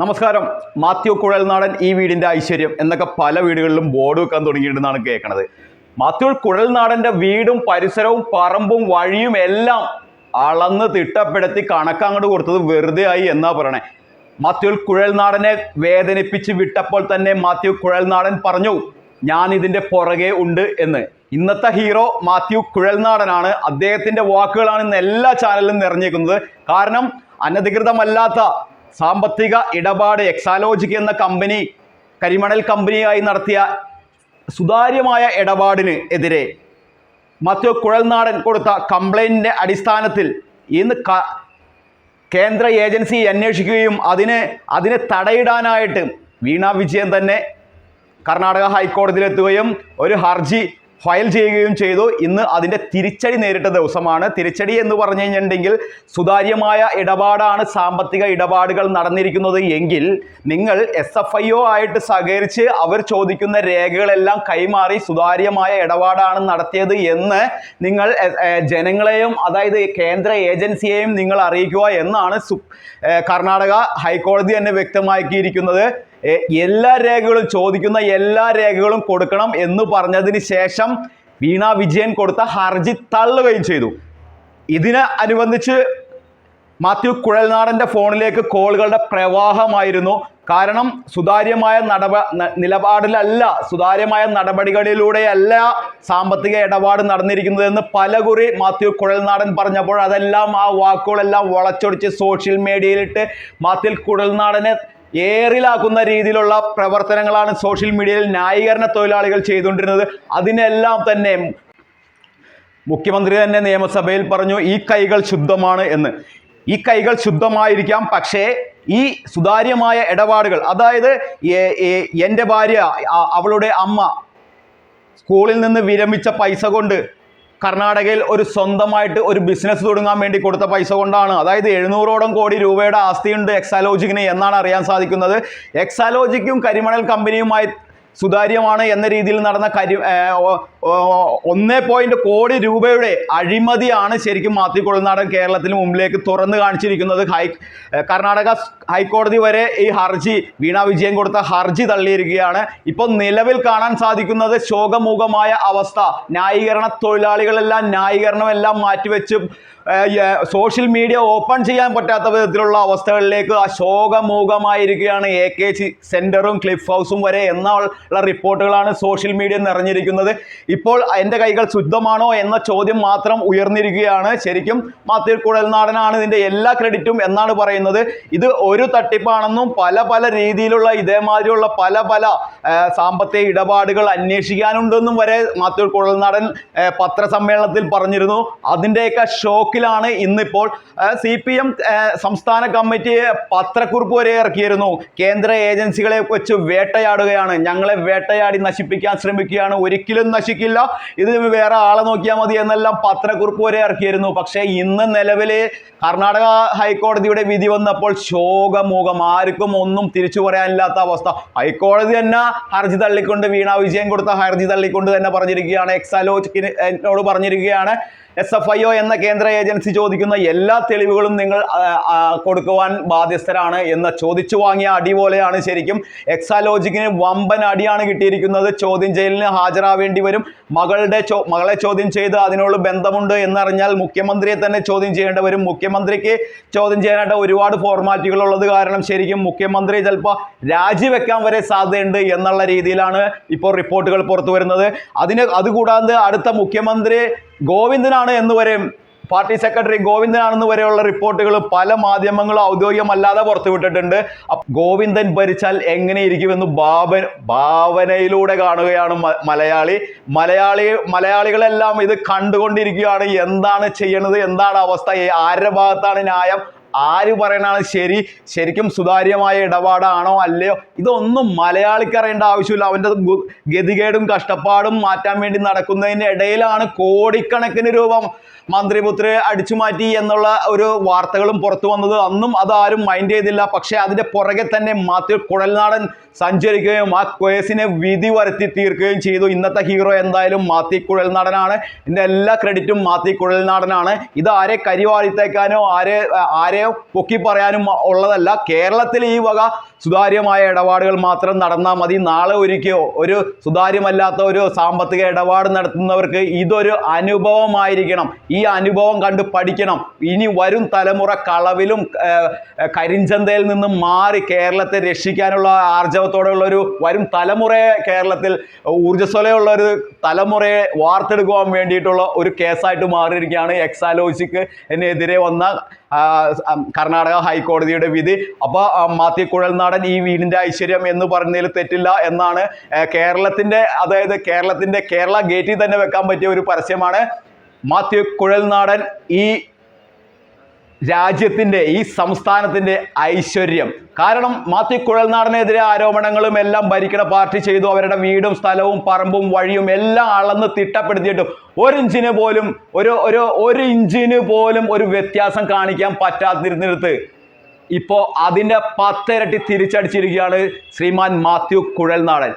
നമസ്കാരം. മാത്യു കുഴൽനാടൻ ഈ വീടിന്റെ ഐശ്വര്യം എന്നൊക്കെ പല വീടുകളിലും ബോർഡ് വെക്കാൻ തുടങ്ങിയിട്ടുണ്ടെന്നാണ് കേൾക്കണത്. മാത്യു കുഴൽനാടന്റെ വീടും പരിസരവും പറമ്പും വഴിയും എല്ലാം അളന്ന് തിട്ടപ്പെടുത്തി കണക്കങ്ങോട്ട് കൊടുത്തത് വെറുതെ ആയി എന്നാ പറയണേ. മാത്യു കുഴൽനാടനെ വേദനിപ്പിച്ച് വിട്ടപ്പോൾ തന്നെ മാത്യു കുഴൽനാടൻ പറഞ്ഞു ഞാൻ ഇതിന്റെ പുറകെ ഉണ്ട് എന്ന്. ഇന്നത്തെ ഹീറോ മാത്യു കുഴൽനാടനാണ്. അദ്ദേഹത്തിന്റെ വാക്കുകളാണ് ഇന്ന് എല്ലാ ചാനലിലും നിറഞ്ഞേക്കുന്നത് കാരണം അനധികൃതമല്ലാത്ത സാമ്പത്തിക ഇടപാട് എക്സാലോജിക് എന്ന കമ്പനി കരിമണൽ കമ്പനിയായി നടത്തിയ സുതാര്യമായ ഇടപാടിന് എതിരെ മറ്റു കുഴൽനാടൻ കൊടുത്ത കംപ്ലൈന്റിന്റെ അടിസ്ഥാനത്തിൽ ഇന്ന് കേന്ദ്ര ഏജൻസി അന്വേഷിക്കുകയും അതിന് അതിനെ തടയിടാനായിട്ട് വീണ വിജയൻ തന്നെ കർണാടക ഹൈക്കോടതിയിലെത്തുകയും ഒരു ഹർജി ഫയൽ ചെയ്യുകയും ചെയ്തു. ഇന്ന് അതിന്റെ തിരിച്ചടി നേരിട്ട ദിവസമാണ്. തിരിച്ചടി എന്ന് പറഞ്ഞു കഴിഞ്ഞിട്ടുണ്ടെങ്കിൽ സുതാര്യമായ ഇടപാടാണ് സാമ്പത്തിക ഇടപാടുകൾ നടന്നിരിക്കുന്നത് എങ്കിൽ നിങ്ങൾ എസ് എഫ് ഐ ഒ ആയിട്ട് സഹകരിച്ച് അവർ ചോദിക്കുന്ന രേഖകളെല്ലാം കൈമാറി സുതാര്യമായ ഇടപാടാണ് നടത്തിയത് എന്ന് നിങ്ങൾ ജനങ്ങളെയും അതായത് കേന്ദ്ര ഏജൻസിയെയും നിങ്ങൾ അറിയിക്കുക എന്നാണ് കർണാടക ഹൈക്കോടതി തന്നെ വ്യക്തമാക്കിയിരിക്കുന്നത്. എല്ലാ രേഖകളും ചോദിക്കുന്ന എല്ലാ രേഖകളും കൊടുക്കണം എന്ന് പറഞ്ഞതിന് ശേഷം വീണ വിജയൻ കൊടുത്ത ഹർജി തള്ളുകയും ചെയ്തു. ഇതിന് അനുബന്ധിച്ച് മാത്യു കുഴൽനാടന്റെ ഫോണിലേക്ക് കോളുകളുടെ പ്രവാഹമായിരുന്നു. കാരണം സുതാര്യമായ നടപ നിലപാടിലല്ല സുതാര്യമായ നടപടികളിലൂടെയല്ല സാമ്പത്തിക ഇടപാട് നടന്നിരിക്കുന്നതെന്ന് പലകുറി മാത്യു കുഴൽനാടൻ പറഞ്ഞപ്പോൾ അതെല്ലാം ആ വാക്കുകളെല്ലാം വളച്ചൊടിച്ച് സോഷ്യൽ മീഡിയയിലിട്ട് മാത്യു കുഴൽനാടനെ ഏറിലാക്കുന്ന രീതിയിലുള്ള പ്രവർത്തനങ്ങളാണ് സോഷ്യൽ മീഡിയയിൽ ന്യായീകരണ തൊഴിലാളികൾ ചെയ്തുകൊണ്ടിരുന്നത്. അതിനെല്ലാം തന്നെ മുഖ്യമന്ത്രി തന്നെ നിയമസഭയിൽ പറഞ്ഞു ഈ കൈകൾ ശുദ്ധമാണ് എന്ന്. ഈ കൈകൾ ശുദ്ധമായിരിക്കാം പക്ഷേ ഈ സുതാര്യമായ ഇടപാടുകൾ അതായത് എന്റെ ഭാര്യ അവളുടെ അമ്മ സ്കൂളിൽ നിന്ന് വിരമിച്ച പൈസ കൊണ്ട് കർണാടകയിൽ ഒരു സ്വന്തമായിട്ട് ഒരു ബിസിനസ് തുടങ്ങാൻ വേണ്ടി കൊടുത്ത പൈസ കൊണ്ടാണ്. അതായത് എഴുന്നൂറോളം കോടി രൂപയുടെ ആസ്തിയുണ്ട് എക്സാലോജിക്കിന് എന്നാണ് അറിയാൻ സാധിക്കുന്നത്. എക്സാലോജിക്കും കരിമണൽ കമ്പനിയുമായി സുതാര്യമാണ് എന്ന രീതിയിൽ നടന്ന കരി ഒന്നേ പോയിന്റ് കോടി രൂപയുടെ അഴിമതിയാണ് ശരിക്കും മാത്യു കൊളുനാടൻ കേരളത്തിന് മുമ്പിലേക്ക് തുറന്നു കാണിച്ചിരിക്കുന്നത്. ഹൈ കർണാടക ഹൈക്കോടതി വരെ ഈ ഹർജി വീണ വിജയൻ കൊടുത്ത ഹർജി തള്ളിയിരിക്കുകയാണ്. ഇപ്പോൾ നിലവിൽ കാണാൻ സാധിക്കുന്നത് ശോകമൂകമായ അവസ്ഥ. ന്യായീകരണ തൊഴിലാളികളെല്ലാം ന്യായീകരണമെല്ലാം മാറ്റിവെച്ച് സോഷ്യൽ മീഡിയ ഓപ്പൺ ചെയ്യാൻ പറ്റാത്ത വിധത്തിലുള്ള അവസ്ഥകളിലേക്ക് അശോകമൂഖമായിരിക്കുകയാണ് എ കെ സി സെന്ററും ക്ലിഫ് ഹൗസും വരെ എന്നുള്ള റിപ്പോർട്ടുകളാണ് സോഷ്യൽ മീഡിയ നിറഞ്ഞിരിക്കുന്നത്. ഇപ്പോൾ എന്റെ കൈകൾ ശുദ്ധമാണോ എന്ന ചോദ്യം മാത്രം ഉയർന്നിരിക്കുകയാണ്. ശരിക്കും മാത്യു കുഴൽനാടനാണ് ഇതിന്റെ എല്ലാ ക്രെഡിറ്റും എന്നാണ് പറയുന്നത്. ഇത് ഒരു തട്ടിപ്പാണെന്നും പല പല രീതിയിലുള്ള ഇതേമാതിരിയുള്ള പല പല സാമ്പത്തിക ഇടപാടുകൾ അന്വേഷിക്കാനുണ്ടെന്നും വരെ മാത്യു കുഴൽനാടൻ പത്ര പത്രസമ്മേളനത്തിൽ പറഞ്ഞിരുന്നു. അതിന്റെയൊക്കെ ഷോക്കിലാണ് ഇന്നിപ്പോൾ സി പി എം സംസ്ഥാന കമ്മിറ്റി പത്രക്കുറിപ്പ് വരെ ഇറക്കിയിരുന്നു. കേന്ദ്ര ഏജൻസികളെ വെച്ച് വേട്ടയാടുകയാണ്. ഞങ്ങളെ വേട്ടയാടി നശിപ്പിക്കാൻ ശ്രമിക്കുകയാണ്. ഒരിക്കലും നശിക്കില്ല. ഇത് വേറെ ആളെ നോക്കിയാൽ മതി എന്നെല്ലാം പത്രക്കുറിപ്പ് വരെ ഇറക്കിയിരുന്നു. പക്ഷേ ഇന്ന് നിലവിൽ കർണാടക ഹൈക്കോടതിയുടെ വിധി വന്നപ്പോൾ ശോകമുഖം. ആർക്കും ഒന്നും തിരിച്ചു പറയാനില്ലാത്ത അവസ്ഥ. ഹൈക്കോടതി തന്നെ ഹർജി തള്ളിക്കൊണ്ട് വീണ വിജയൻ കൊടുത്ത ഹർജി തള്ളിക്കൊണ്ട് തന്നെ പറഞ്ഞിരിക്കുകയാണ്. എക്സാലോജിക്കിന് എന്നോട് പറഞ്ഞിരിക്കുകയാണ്. എസ് എഫ് ഐ ഒ എന്ന കേന്ദ്ര ഏജൻസി ചോദിക്കുന്ന എല്ലാ തെളിവുകളും നിങ്ങൾ കൊടുക്കുവാൻ ബാധ്യസ്ഥരാണ് എന്ന് ചോദിച്ചു വാങ്ങിയ അടി പോലെയാണ് ശരിക്കും. എക്സാലോജിക്കിന് വമ്പൻ അടിയാണ് കിട്ടിയിരിക്കുന്നത്. ചോദ്യം ചെയ്യലിന് ഹാജരാവേണ്ടി വരും. മകളുടെ മകളെ ചോദ്യം ചെയ്ത് അതിനോട് ബന്ധമുണ്ട് എന്നറിഞ്ഞാൽ മുഖ്യമന്ത്രിയെ തന്നെ ചോദ്യം ചെയ്യേണ്ടി വരും. മുഖ്യമന്ത്രിക്ക് ചോദ്യം ചെയ്യാനായിട്ട് ഒരുപാട് ഫോർമാറ്റുകൾ ഉള്ളത് കാരണം ശരിക്കും മുഖ്യമന്ത്രി ചിലപ്പോൾ രാജിവെക്കാൻ വരെ സാധ്യതയുണ്ട് എന്നുള്ള രീതിയിലാണ് ഇപ്പോൾ റിപ്പോർട്ടുകൾ പുറത്തു വരുന്നത്. അതിന് അതുകൂടാതെ അടുത്ത മുഖ്യമന്ത്രി ഗോവിന്ദനാണ് എന്ന് വരെ പാർട്ടി സെക്രട്ടറി ഗോവിന്ദനാണെന്ന് വരെയുള്ള റിപ്പോർട്ടുകൾ പല മാധ്യമങ്ങളും ഔദ്യോഗികമല്ലാതെ പുറത്തുവിട്ടിട്ടുണ്ട്. ഗോവിന്ദൻ ഭരിച്ചാൽ എങ്ങനെയിരിക്കുമെന്ന് ഭാവന ഭാവനയിലൂടെ കാണുകയാണ് മലയാളി. മലയാളി മലയാളികളെല്ലാം ഇത് കണ്ടുകൊണ്ടിരിക്കുകയാണ്. എന്താണ് ചെയ്യണത്? എന്താണ് അവസ്ഥ? ആരുടെ ഭാഗത്താണ് ന്യായം? ആര് പറയണാണ് ശരി? ശരിക്കും സുതാര്യമായ ഇടപാടാണോ അല്ലയോ? ഇതൊന്നും മലയാളിക്ക് അറിയേണ്ട ആവശ്യമില്ല. അവന്റെ ഗതികേടും കഷ്ടപ്പാടും മാറ്റാൻ വേണ്ടി നടക്കുന്നതിന്റെ ഇടയിലാണ് കോടിക്കണക്കിന് രൂപ മന്ത്രിപുത്രി അടിച്ചു മാറ്റി എന്നുള്ള ഒരു വാർത്തകളും പുറത്തു വന്നത്. അന്നും അതാരും മൈൻഡ് ചെയ്തില്ല. പക്ഷേ അതിന്റെ പുറകെ തന്നെ മാത്യു കുഴൽനാടൻ സഞ്ചരിക്കുകയും ആ കേസിനെ വിധി വരുത്തി തീർക്കുകയും ചെയ്തു. ഇന്നത്തെ ഹീറോ എന്തായാലും മാത്തി കുഴൽനാടനാണ്. ഇതിന്റെ എല്ലാ ക്രെഡിറ്റും മാത്തി കുഴൽനാടനാണ്. ഇത് ആരെ കരിവാളിത്തേക്കാനോ ആരെ ആരെ പൊക്കി പറയാനും ഉള്ളതല്ല. കേരളത്തിൽ ഈ വക സുതാര്യമായ ഇടപാടുകൾ മാത്രം നടന്നാൽ മതി. നാളെ ഒരിക്കയോ ഒരു സുതാര്യമല്ലാത്ത ഒരു സാമ്പത്തിക ഇടപാട് നടത്തുന്നവർക്ക് ഇതൊരു അനുഭവമായിരിക്കണം. ഈ അനുഭവം കണ്ട് പഠിക്കണം. ഇനി വരും തലമുറ കളവിലും കരിഞ്ചന്തയിൽ നിന്നും മാറി കേരളത്തെ രക്ഷിക്കാനുള്ള ആർജവത്തോടെയുള്ള ഒരു വരും തലമുറയെ കേരളത്തിൽ ഊർജസ്വലയുള്ള ഒരു തലമുറയെ വാർത്തെടുക്കുവാൻ വേണ്ടിയിട്ടുള്ള ഒരു കേസായിട്ട് മാറിയിരിക്കുകയാണ് എക്സാലോജിക്ക് എന്നെതിരെ വന്ന കർണാടക ഹൈക്കോടതിയുടെ വിധി. അപ്പോൾ മാത്യു കുഴൽനാടൻ ഈ വീടിന്റെ ഐശ്വര്യം എന്ന് പറഞ്ഞതിൽ തെറ്റില്ല എന്നാണ് കേരളത്തിന്റെ അതായത് കേരളത്തിന്റെ കേരള ഗേറ്റിൽ തന്നെ വെക്കാൻ പറ്റിയ ഒരു പരസ്യമാണ്. മാത്യു കുഴൽനാടൻ ഈ രാജ്യത്തിന്റെ ഈ സംസ്ഥാനത്തിന്റെ ഐശ്വര്യം. കാരണം മാത്യു കുഴൽനാടനെതിരെ ആരോപണങ്ങളും എല്ലാം ഭരിക്കണ പാർട്ടി ചെയ്തു. അവരുടെ വീടും സ്ഥലവും പറമ്പും വഴിയും എല്ലാം അളന്ന് തിട്ടപ്പെടുത്തിയിട്ടും ഒരു ഇഞ്ചിന് പോലും ഒരു ഒരു ഒരു ഇഞ്ചിന് പോലും ഒരു വ്യത്യാസം കാണിക്കാൻ പറ്റാതിരുന്നിടത്ത് ഇപ്പോൾ അതിന്റെ പത്തിരട്ടി തിരിച്ചടിച്ചിരിക്കുകയാണ് ശ്രീമാൻ മാത്യു കുഴൽനാടൻ.